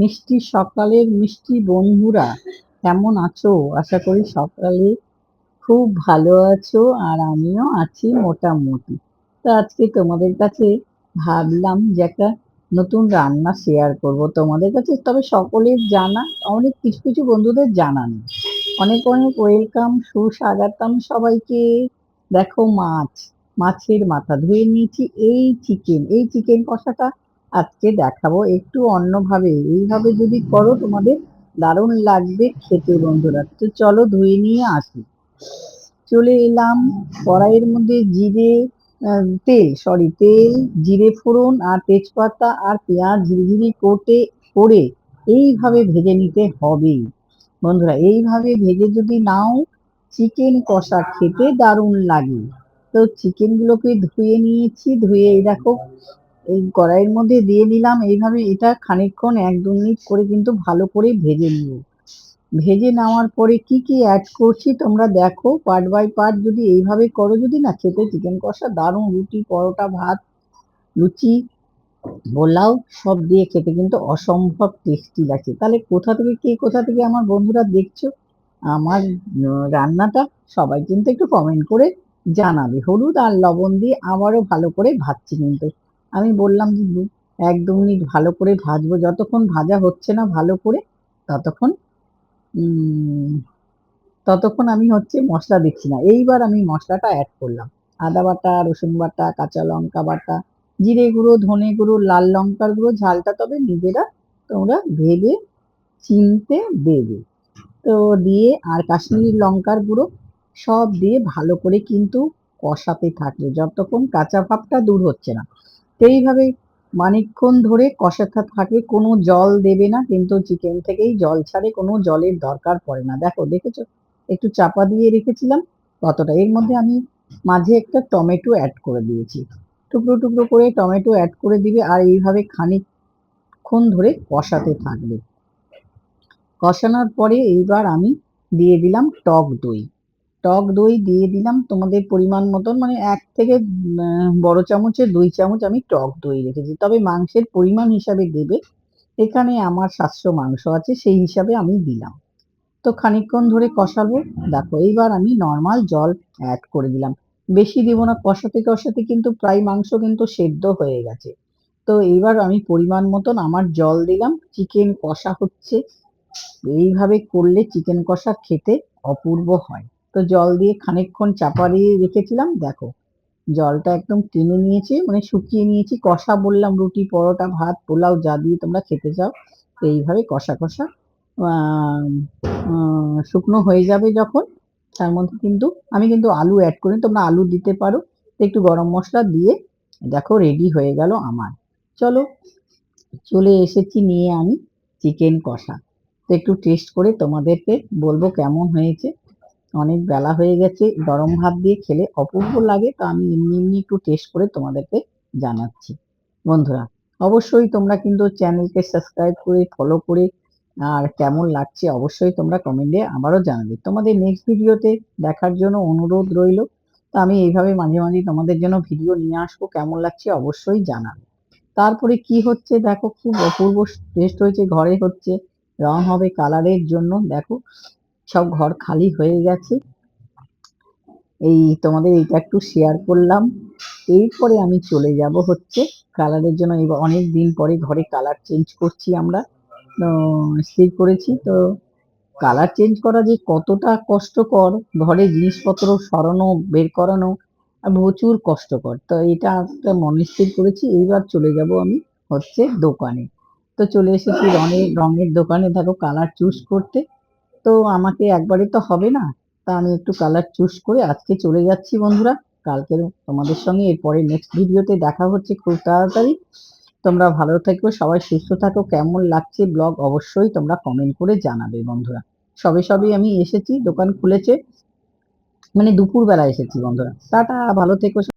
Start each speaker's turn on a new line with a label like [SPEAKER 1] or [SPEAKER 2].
[SPEAKER 1] মিষ্টি সকালের মিষ্টি বন্ধুরা, কেমন আছো? আশা করি সকালে খুব ভালো আছো আর আমিও আছি মোটামুটি। তো আজকে তোমাদের কাছে ভাবলাম যে একটা নতুন রান্না শেয়ার করব তোমাদের কাছে। তবে সকলের জানা, অনেক কিছু কিছু বন্ধুদের জানা নেই। অনেক অনেক ওয়েলকাম সুস্বাগতম সবাইকে। দেখো মাছ, মাছের মাথা ধুয়ে নিয়েছি। এই চিকেন এই চিকেন কষাটা আজকে দেখাবো একটু অন্যভাবে। এইভাবে যদি করো, তোমাদের দারুণ লাগবে খেতে বন্ধুরা। তো চলো ধুয়ে নিয়ে আসি। চলে এলাম কড়াইয়ের মধ্যে জিরে তেল সরি তেল, জিরে ফোড়ন আর তেজপাতা আর পেঁয়াজ ঝিরিঝিরি কোটে করে এইভাবে ভেজে নিতে হবে বন্ধুরা, এইভাবে ভেজে যদি নাও, চিকেন কষা খেতে দারুণ লাগে। তো চিকেনগুলোকে ধুয়ে নিয়েছি, ধুয়ে দেখো এই কড়াইয়ের মধ্যে দিয়ে দিলাম, এইভাবে এটা খানিকক্ষণ এক দু মিনিট করে কিন্তু ভালো করে ভেজে নিও। ভেজে নেওয়ার পরে কি কি অ্যাড করছি তোমরা দেখো পার্ট বাই পার্ট যদি এইভাবে করো, যদি না খেতে চিকেন কষা দারুণ, রুটি, পরোটা, ভাত, লুচি, পোলাও, সব দিয়ে খেতে কিন্তু অসম্ভব টেস্টি লাগছে তাহলে কোথা থেকে, কে কোথা থেকে আমার বন্ধুরা দেখছ, আমার রান্নাটা সবাই কিন্তু একটু কমেন্ট করে জানাবে। হলুদ আর লবণ দিয়ে আবারও ভালো করে ভাজছি কিন্তু। আমি বললাম যে এক দু মিনিট ভালো করে ভাজবো। যতক্ষণ ভাজা হচ্ছে না ভালো করে, ততক্ষণ ততক্ষণ আমি হচ্ছে মশলা দিচ্ছি না। এইবার আমি মশলাটা অ্যাড করলাম। আদা বাটা, রসুন বাটা, কাঁচা লঙ্কা বাটা, জিরে গুঁড়ো, ধনে গুঁড়ো, লাল লঙ্কার গুঁড়ো, ঝালটা তবে নিজেরা তোমরা ভেবে চিনতে দেবে। তো দিয়ে আর কাশ্মীরি লঙ্কার গুঁড়ো সব দিয়ে ভালো করে কিন্তু কষাতে থাকবে। যতক্ষণ কাঁচা ভাবটা দূর হচ্ছে না। এইভাবে মানিকক্ষণ ধরে কষাতে থাকবে কোনো জল দেবে না, কিন্তু চিকেন থেকেই জল ছাড়ে, কোনো জলের দরকার পড়ে না। দেখো, দেখেছ? একটু চাপা দিয়ে রেখেছিলাম কতটা। এর মধ্যে আমি মাঝে একটা টমেটো অ্যাড করে দিয়েছি। টুকরো টুকরো করে টমেটো অ্যাড করে দিবে আর এইভাবে খানিকক্ষণ ধরে কষাতে থাকবে। কষানোর পরে এইবার আমি দিয়ে দিলাম টক দই। টক দই দিয়ে দিলাম তোমাদের পরিমাণ মতন মানে এক থেকে বড় চামচের দুই চামচ আমি টক দই রেখেছি। তবে মাংসের পরিমাণ হিসাবে দেবে, এখানে আমার সাতশো মাংস আছে, সেই হিসাবে আমি দিলাম। তো খানিকক্ষণ ধরে কষাবো, দেখো এইবার আমি নর্মাল জল অ্যাড করে দিলাম। বেশি দিব না, কষাতে কষাতে কিন্তু প্রায় মাংস কিন্তু সেদ্ধ হয়ে গেছে। তো এইবার আমি পরিমাণ মতন আমার জল দিলাম চিকেন কষা হচ্ছে। এইভাবে করলে চিকেন কষা খেতে অপূর্ব হয়। তো জল দিয়ে খানিকক্ষণ চাপা দিয়ে রেখেছিলাম, দেখো। জলটা একদম টেনে নিয়েছি মানে শুকিয়ে নিয়েছি। কষা বললাম, রুটি, পরোটা, ভাত, পোলাও যা দিয়ে তোমরা খেতে চাও এইভাবে কষা কষা শুকনো হয়ে যাবে যখন। তার মধ্যে কিন্তু, আমি কিন্তু আলু অ্যাড করি তোমরা আলু দিতে পারো। একটু গরম মশলা দিয়ে, দেখো রেডি হয়ে গেল আমার। চলো, চলে এসেছি নিয়ে আমি চিকেন কষা। তো একটু টেস্ট করে তোমাদেরকে বলব কেমন হয়েছে। অনেক বেলা হয়ে গেছে, গরম ভাত দিয়ে খেলে অপূর্ব লাগে, তো আমি এমনি এমনি একটু টেস্ট করে তোমাদেরকে জানাচ্ছি। বন্ধুরা, অবশ্যই তোমরা কিন্তু চ্যানেলকে সাবস্ক্রাইব করে ফলো করে, আর কেমন লাগছে অবশ্যই তোমরা কমেন্টে আবারও জানাবে। তোমাদের নেক্সট ভিডিওতে দেখার জন্য অনুরোধ রইল, তো আমি এইভাবে মাঝে মাঝে তোমাদের জন্য ভিডিও নিয়ে আসব, কেমন লাগছে অবশ্যই জানাবে। তারপরে কি হচ্ছে দেখো, খুব অপূর্ব টেস্ট হয়েছে, ঘরে হচ্ছে, রং হবে কালারের জন্য, দেখো সব ঘর খালি হয়ে গেছে। এই তোমাদের এইটা একটু শেয়ার করলাম। এরপরে আমি চলে যাব হচ্ছে কালারের জন্য। এবার অনেক দিন পরে ঘরে কালার চেঞ্জ করছি আমরা। স্থির করেছি। তো কালার চেঞ্জ করা যে কতটা কষ্টকর, ঘরে জিনিসপত্র সরানো, বের করানো প্রচুর কষ্টকর। তো এটা একটা মনে স্থির করেছি। এইবার চলে যাব আমি হচ্ছে দোকানে। তো চলে এসেছি রঙের রঙের দোকানে। দেখো কালার চুজ করতে। তো আমাকে একবারে তো হবে না। তা আমি একটু কালার চুজ করে আজকে চলে যাচ্ছি বন্ধুরা। কালকের তোমাদের সঙ্গে এরপরে নেক্সট ভিডিওতে দেখা হচ্ছে খুব তাড়াতাড়ি। তোমরা ভালো থেকো, সবাই সুস্থ থাকো, কেমন লাগছে ব্লগ অবশ্যই তোমরা কমেন্ট করে জানাবে বন্ধুরা। সবে সবে আমি এসেছি, দোকান খুলেছে। মানে দুপুরবেলা এসেছি বন্ধুরা। টাটা, ভালো থেকো